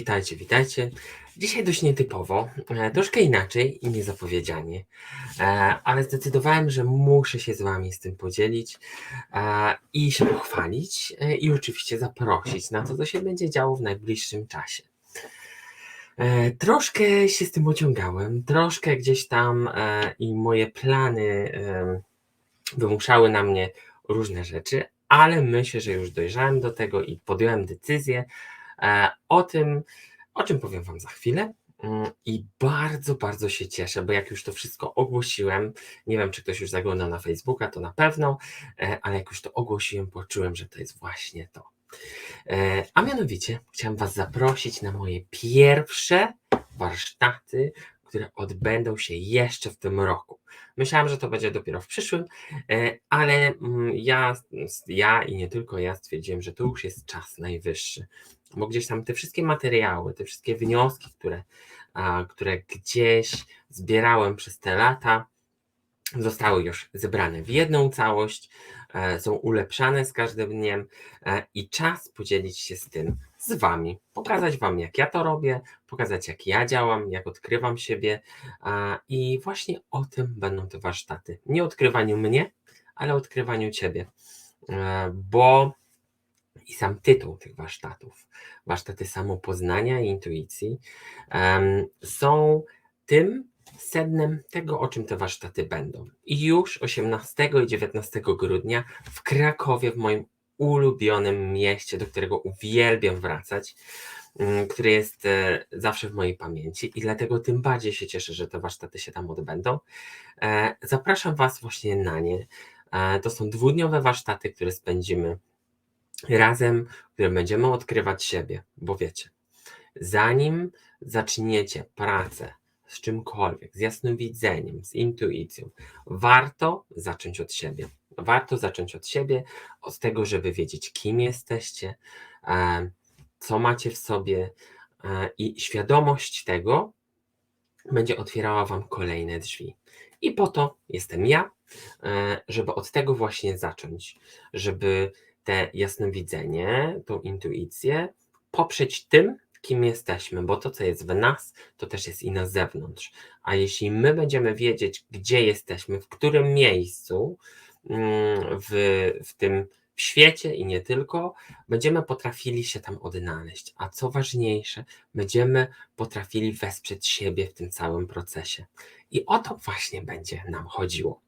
Witajcie, witajcie. Dzisiaj dość nietypowo, e, troszkę inaczej i niezapowiedzianie, e, ale zdecydowałem, że muszę się z Wami z tym podzielić e, i się pochwalić i oczywiście zaprosić na to, co się będzie działo w najbliższym czasie. Troszkę się z tym ociągałem, troszkę gdzieś tam i moje plany wymuszały na mnie różne rzeczy, ale myślę, że już dojrzałem do tego i podjąłem decyzję o tym, o czym powiem Wam za chwilę. Mm, I bardzo, bardzo się cieszę, bo jak już to wszystko ogłosiłem, nie wiem, czy ktoś już zaglądał na Facebooka, to na pewno, e, ale jak już to ogłosiłem, poczułem, że to jest właśnie to. E, A mianowicie chciałem Was zaprosić na moje pierwsze warsztaty, które odbędą się jeszcze w tym roku. Myślałem, że to będzie dopiero w przyszłym, e, ale mm, ja, ja i nie tylko ja stwierdziłem, że to już jest czas najwyższy, bo gdzieś tam te wszystkie materiały, te wszystkie wnioski, które, które gdzieś zbierałem przez te lata, zostały już zebrane w jedną całość, e, są ulepszane z każdym dniem e, i czas podzielić się z tym z Wami, pokazać Wam, jak ja to robię, pokazać, jak ja działam, jak odkrywam siebie i właśnie o tym będą te warsztaty. Nie odkrywaniu mnie, ale odkrywaniu Ciebie, E, bo i sam tytuł tych warsztatów, warsztaty samopoznania i intuicji, są tym sednem tego, o czym te warsztaty będą. I już 18 i 19 grudnia w Krakowie, w moim ulubionym mieście, do którego uwielbiam wracać, mm, które jest e, zawsze w mojej pamięci i dlatego tym bardziej się cieszę, że te warsztaty się tam odbędą. E, Zapraszam Was właśnie na nie. E, To są dwudniowe warsztaty, które spędzimy razem, będziemy odkrywać siebie, bo wiecie, zanim zaczniecie pracę z czymkolwiek, z jasnowidzeniem, z intuicją, warto zacząć od siebie. Warto zacząć od siebie, od tego, żeby wiedzieć, kim jesteście, e, co macie w sobie e, i świadomość tego będzie otwierała Wam kolejne drzwi. I po to jestem ja, e, żeby od tego właśnie zacząć, żeby te jasnowidzenie, tą intuicję poprzeć tym, kim jesteśmy, bo to, co jest w nas, to też jest i na zewnątrz. A jeśli my będziemy wiedzieć, gdzie jesteśmy, w którym miejscu mm, w, w tym świecie i nie tylko, będziemy potrafili się tam odnaleźć. A co ważniejsze, będziemy potrafili wesprzeć siebie w tym całym procesie. I o to właśnie będzie nam chodziło.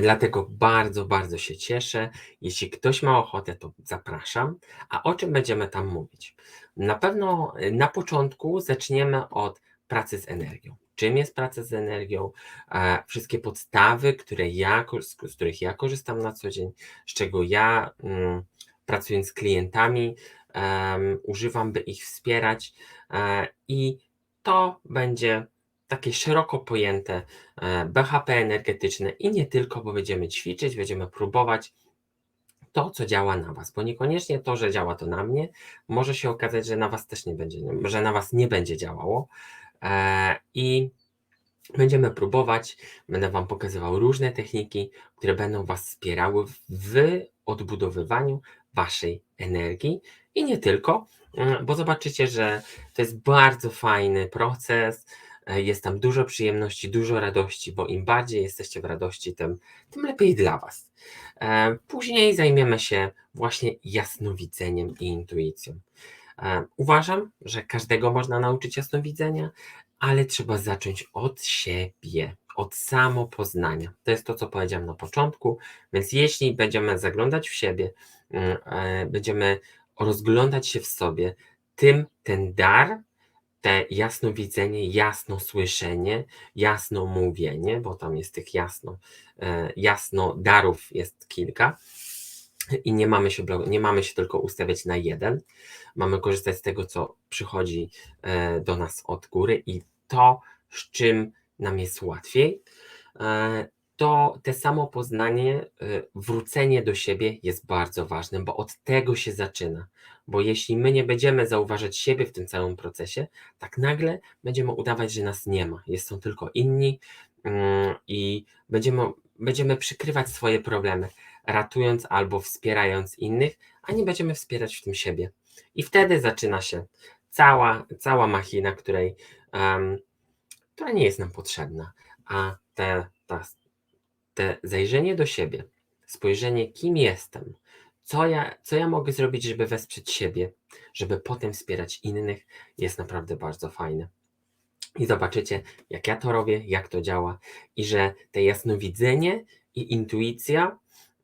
Dlatego bardzo, bardzo się cieszę. Jeśli ktoś ma ochotę, to zapraszam. A o czym będziemy tam mówić? Na pewno y, na początku zaczniemy od pracy z energią. Czym jest praca z energią? E, Wszystkie podstawy, które ja, z których ja korzystam na co dzień, z czego ja mm, pracując z klientami używam, by ich wspierać. E, I to będzie takie szeroko pojęte e, BHP energetyczne i nie tylko, bo będziemy ćwiczyć, będziemy próbować to, co działa na Was, bo niekoniecznie to, że działa to na mnie, może się okazać, że na Was też nie będzie, że na Was nie będzie działało. E, I będziemy próbować, będę Wam pokazywał różne techniki, które będą Was wspierały w odbudowywaniu Waszej energii i nie tylko, mm, bo zobaczycie, że to jest bardzo fajny proces. E, Jest tam dużo przyjemności, dużo radości, bo im bardziej jesteście w radości, tym, tym lepiej dla Was. E, Później zajmiemy się właśnie jasnowidzeniem i intuicją. E, Uważam, że każdego można nauczyć jasnowidzenia, ale trzeba zacząć od siebie, od samopoznania. To jest to, co powiedziałem na początku, więc jeśli będziemy zaglądać w siebie, mm, będziemy rozglądać się w sobie, tym ten dar, te jasnowidzenie, jasno słyszenie, jasno mówienie, bo tam jest tych jasno, e, jasno darów jest kilka. I nie mamy, się, nie mamy się tylko ustawiać na jeden, mamy korzystać z tego, co przychodzi e, do nas od góry i to, z czym nam jest łatwiej, e, to te samo poznanie, e, wrócenie do siebie jest bardzo ważne, bo od tego się zaczyna. Bo jeśli my nie będziemy zauważać siebie w tym całym procesie, tak nagle będziemy udawać, że nas nie ma. Jest są tylko inni mm, i będziemy, będziemy przykrywać swoje problemy, ratując albo wspierając innych, a nie będziemy wspierać w tym siebie. I wtedy zaczyna się cała, cała machina, której, em, która nie jest nam potrzebna, a te, ta, te zajrzenie do siebie, spojrzenie, kim jestem, co ja, co ja mogę zrobić, żeby wesprzeć siebie, żeby potem wspierać innych, jest naprawdę bardzo fajne. I zobaczycie, jak ja to robię, jak to działa, i że te jasnowidzenie i intuicja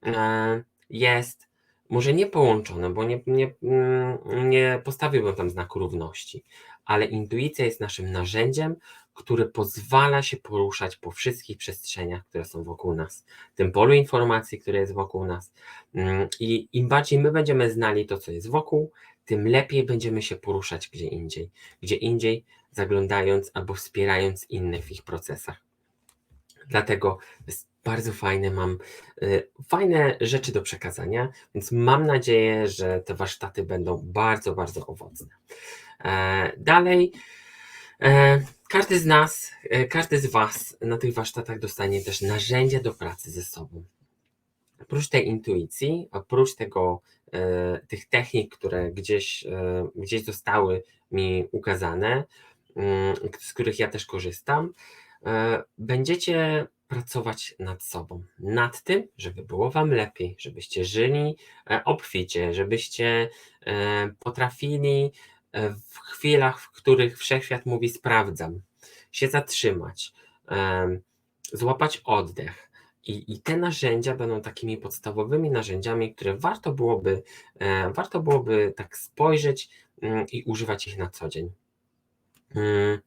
e, jest może nie połączone, bo nie, nie, mm, nie postawiłbym tam znaku równości, ale intuicja jest naszym narzędziem, które pozwala się poruszać po wszystkich przestrzeniach, które są wokół nas, tym polu informacji, które jest wokół nas. Mm, I im bardziej my będziemy znali to, co jest wokół, tym lepiej będziemy się poruszać gdzie indziej. Gdzie indziej zaglądając albo wspierając innych w ich procesach. Dlatego jest bardzo fajne, mam y, fajne rzeczy do przekazania, więc mam nadzieję, że te warsztaty będą bardzo, bardzo owocne. E, dalej, e, każdy z nas, e, każdy z Was na tych warsztatach dostanie też narzędzia do pracy ze sobą. Oprócz tej intuicji, oprócz tego, e, tych technik, które gdzieś, e, gdzieś zostały mi ukazane, mm, z których ja też korzystam, będziecie pracować nad sobą, nad tym, żeby było Wam lepiej, żebyście żyli obficie, żebyście potrafili w chwilach, w których wszechświat mówi sprawdzam, się zatrzymać, em, złapać oddech. I, I te narzędzia będą takimi podstawowymi narzędziami, które warto byłoby, e, warto byłoby tak spojrzeć mm, i używać ich na co dzień. Mm,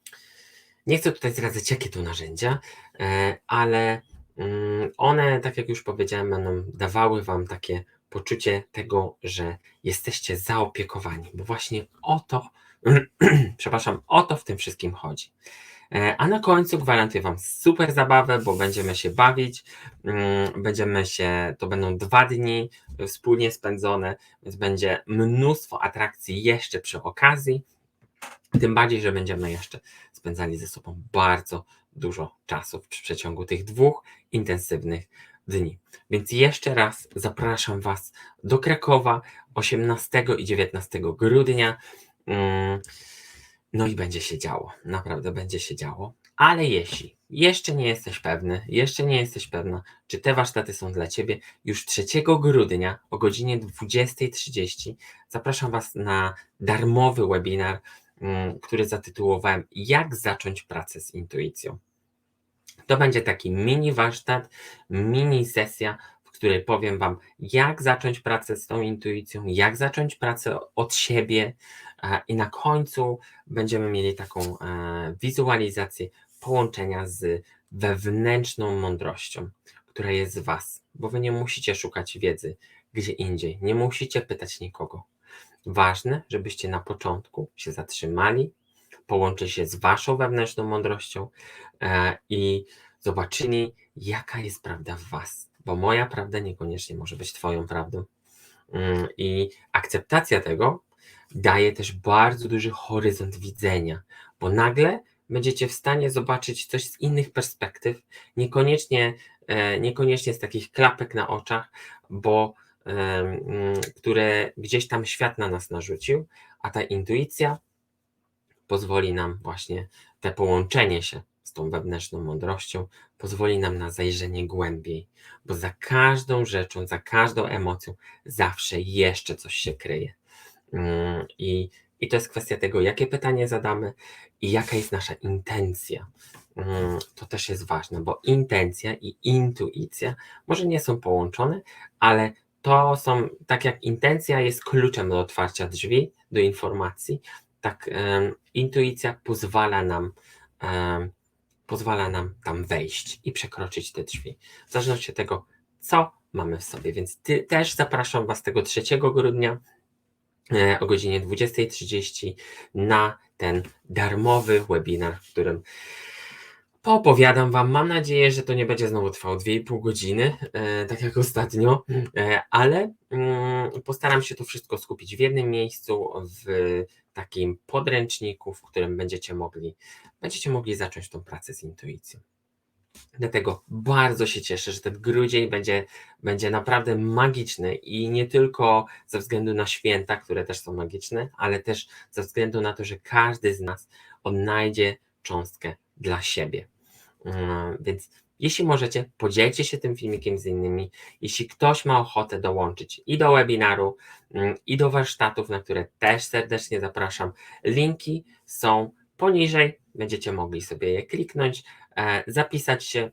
Nie chcę tutaj zdradzać, jakie to narzędzia, e, ale mm, one, tak jak już powiedziałem, będą dawały Wam takie poczucie tego, że jesteście zaopiekowani, bo właśnie o to, przepraszam, o to w tym wszystkim chodzi. E, A na końcu gwarantuję Wam super zabawę, bo będziemy się bawić. mm, Będziemy się, to będą dwa dni wspólnie spędzone, więc będzie mnóstwo atrakcji jeszcze przy okazji. Tym bardziej, że będziemy jeszcze spędzali ze sobą bardzo dużo czasu w przeciągu tych dwóch intensywnych dni. Więc jeszcze raz zapraszam Was do Krakowa 18 i 19 grudnia. Mm, No i będzie się działo, naprawdę będzie się działo. Ale jeśli jeszcze nie jesteś pewny, jeszcze nie jesteś pewna, czy te warsztaty są dla Ciebie, już 3 grudnia o godzinie 20.30 zapraszam Was na darmowy webinar, mm, który zatytułowałem Jak zacząć pracę z intuicją. To będzie taki mini warsztat, mini sesja, w której powiem Wam, jak zacząć pracę z tą intuicją, jak zacząć pracę od siebie, i na końcu będziemy mieli taką e, wizualizację połączenia z wewnętrzną mądrością, która jest w Was, bo Wy nie musicie szukać wiedzy gdzie indziej, nie musicie pytać nikogo. Ważne, żebyście na początku się zatrzymali, połączyli się z Waszą wewnętrzną mądrością e, i zobaczyli, jaka jest prawda w Was, bo moja prawda niekoniecznie może być Twoją prawdą. Mm, I akceptacja tego daje też bardzo duży horyzont widzenia, bo nagle będziecie w stanie zobaczyć coś z innych perspektyw, niekoniecznie, e, niekoniecznie z takich klapek na oczach, bo em, mm, które gdzieś tam świat na nas narzucił, a ta intuicja pozwoli nam właśnie te połączenie się z tą wewnętrzną mądrością, pozwoli nam na zajrzenie głębiej, bo za każdą rzeczą, za każdą emocją zawsze jeszcze coś się kryje. Mm, I, I to jest kwestia tego, jakie pytanie zadamy i jaka jest nasza intencja. Mm, To też jest ważne, bo intencja i intuicja może nie są połączone, ale to są, tak jak intencja jest kluczem do otwarcia drzwi, do informacji, tak em, intuicja pozwala nam, em, pozwala nam tam wejść i przekroczyć te drzwi. W zależności od tego, co mamy w sobie. Więc ty, też zapraszam Was tego 3 grudnia e, o godzinie 20.30 na ten darmowy webinar, w którym poopowiadam Wam. Mam nadzieję, że to nie będzie znowu trwało 2,5 godziny, e, tak jak ostatnio, e, ale mm, postaram się to wszystko skupić w jednym miejscu, w takim podręczniku, w którym będziecie mogli, będziecie mogli zacząć tą pracę z intuicją. Dlatego bardzo się cieszę, że ten grudzień będzie, będzie naprawdę magiczny i nie tylko ze względu na święta, które też są magiczne, ale też ze względu na to, że każdy z nas odnajdzie cząstkę dla siebie. Mm, Więc jeśli możecie, podzielcie się tym filmikiem z innymi. Jeśli ktoś ma ochotę dołączyć i do webinaru, mm, i do warsztatów, na które też serdecznie zapraszam, linki są poniżej. Będziecie mogli sobie je kliknąć, e, zapisać się.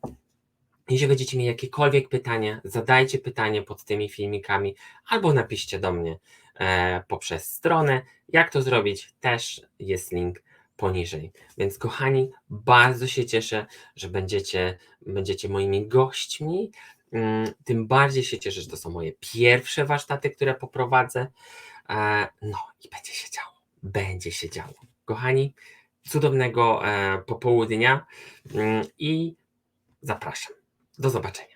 Jeśli będziecie mieli jakiekolwiek pytania, zadajcie pytanie pod tymi filmikami albo napiszcie do mnie e, poprzez stronę. Jak to zrobić? Też jest link poniżej. Więc kochani, bardzo się cieszę, że będziecie, będziecie moimi gośćmi. Mm, Tym bardziej się cieszę, że to są moje pierwsze warsztaty, które poprowadzę. E, No i będzie się działo. Będzie się działo. Kochani, cudownego e, popołudnia mm, i zapraszam. Do zobaczenia.